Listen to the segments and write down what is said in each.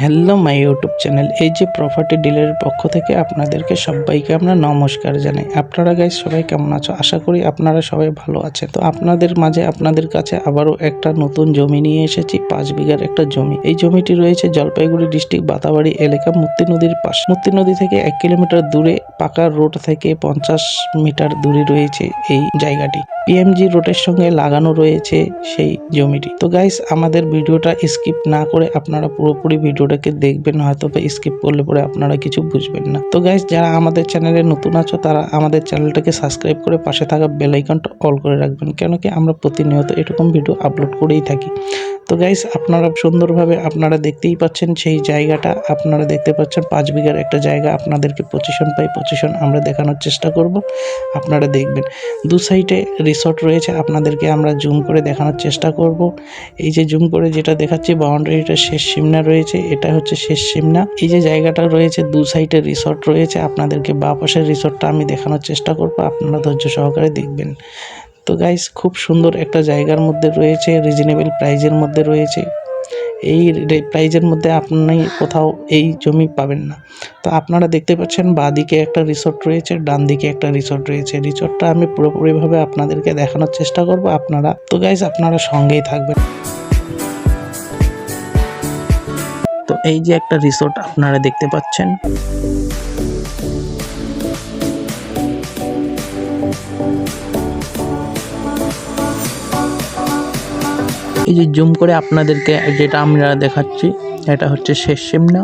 Hello my YouTube channel এই যে property ডিলারের পক্ষ থেকে আপনাদেরকে সবাইকে আমরা নমস্কার জানাই। আপনারা গাইজ সবাই কেমন আছো? আশা করি আপনারা সবাই ভালো আছেন। তো আপনাদের মাঝে আপনাদের কাছে আবারও একটা নতুন জমি নিয়ে এসেছি, পাঁচ বিঘার একটা জমি। এই জমিটি রয়েছে জলপাইগুড়ি ডিস্ট্রিক্ট বাতাবাড়ি এলাকা, মুক্তি নদীর পাশ। মুক্তি নদী থেকে এক কিলোমিটার দূরে পাকা রোড থেকে পঞ্চাশ মিটার দূরে রয়েছে এই জায়গাটি। পিএমজি রোডের সঙ্গে লাগানো রয়েছে সেই জমিটি। তো গাইস আমাদের ভিডিওটা স্কিপ না করে আপনারা পুরোপুরি ভিডিওটাকে দেখবেন, হয়তো বা স্কিপ করলে পরে আপনারা কিছু বুঝবেন না। তো গাইস যারা আমাদের চ্যানেলে নতুন আছো, তারা আমাদের চ্যানেলটাকে সাবস্ক্রাইব করে পাশে থাকা বেল আইকনটা অল করে রাখবেন, কেন কি আমরা প্রতিনিয়ত এরকম ভিডিও আপলোড করেই থাকি। তো গাইস আপনারা সুন্দরভাবে আপনারা দেখতেই পাচ্ছেন সেই জায়গাটা। আপনারা দেখতে পাচ্ছেন পাঁচ বিঘার একটা জায়গা, আপনাদেরকে পজিশন বাই পজিশন আমরা দেখানোর চেষ্টা করব, আপনারা দেখবেন। দু সাইডে রিসর্ট রয়েছে, আপনাদেরকে আমরা জুম করে দেখানোর চেষ্টা করব। এই যে জুম করে যেটা দেখাচ্ছি বাউন্ডারিটা শেষ সিমনা রয়েছে, এটা হচ্ছে শেষ সিমনা। এই যে জায়গাটা রয়েছে, দু সাইডে রিসর্ট রয়েছে, আপনাদেরকে বা পাশের রিসর্টটা আমি দেখানোর চেষ্টা করব, আপনারা ধৈর্য সহকারে দেখবেন। তো গাইস খুব সুন্দর একটা জায়গার মধ্যে রয়েছে রিজনেবল প্রাইজের মধ্যে রয়েছে। এই প্রাইজের মধ্যে আপনি কোথাও এই জমি পাবেন না। তো আপনারা দেখতে পাচ্ছেন বাঁ দিকে একটা রিসোর্ট রয়েছে ডান দিকে একটা রিসোর্ট রয়েছে। রিসোর্টটা আমি পুরোপুরিভাবে আপনাদেরকে দেখানোর চেষ্টা করব। আপনারা, তো গাইজ আপনারা সঙ্গেই থাকবেন। তো এই যে একটা রিসোর্ট আপনারা দেখতে পাচ্ছেন। এই যে জুম করে আপনাদেরকে যেটা আমরা দেখাচ্ছি, এটা হচ্ছে শেষ সিমনা।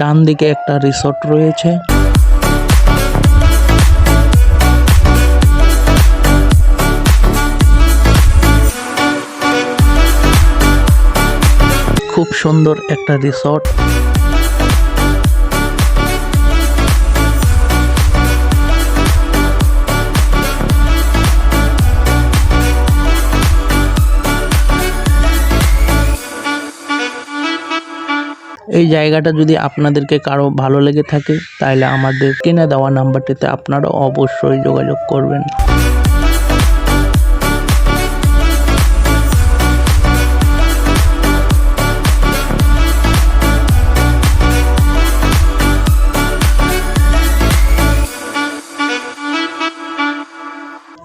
ডান দিকে একটা রিসোর্ট রয়েছে। খুব সুন্দর একটা রিসর্ট। এই জায়গাটা যদি আপনাদেরকে কারও ভালো লেগে থাকে, তাহলে আমাদের কিনে দেওয়া নাম্বারটিতে আপনারা অবশ্যই যোগাযোগ করবেন।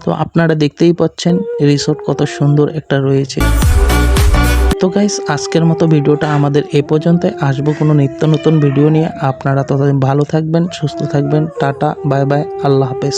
তো আপনারা দেখতেই পাচ্ছেন, রিসোর্ট কত সুন্দর একটা রয়েছে। তো গাইস আজকের মতো ভিডিওটা আমাদের এ পর্যন্ত আসব কোনো নিত্য নতুন ভিডিও নিয়ে। আপনারা ততদিন ভালো থাকবেন, সুস্থ থাকবেন। টাটা, বাই বাই, আল্লাহ হাফেজ।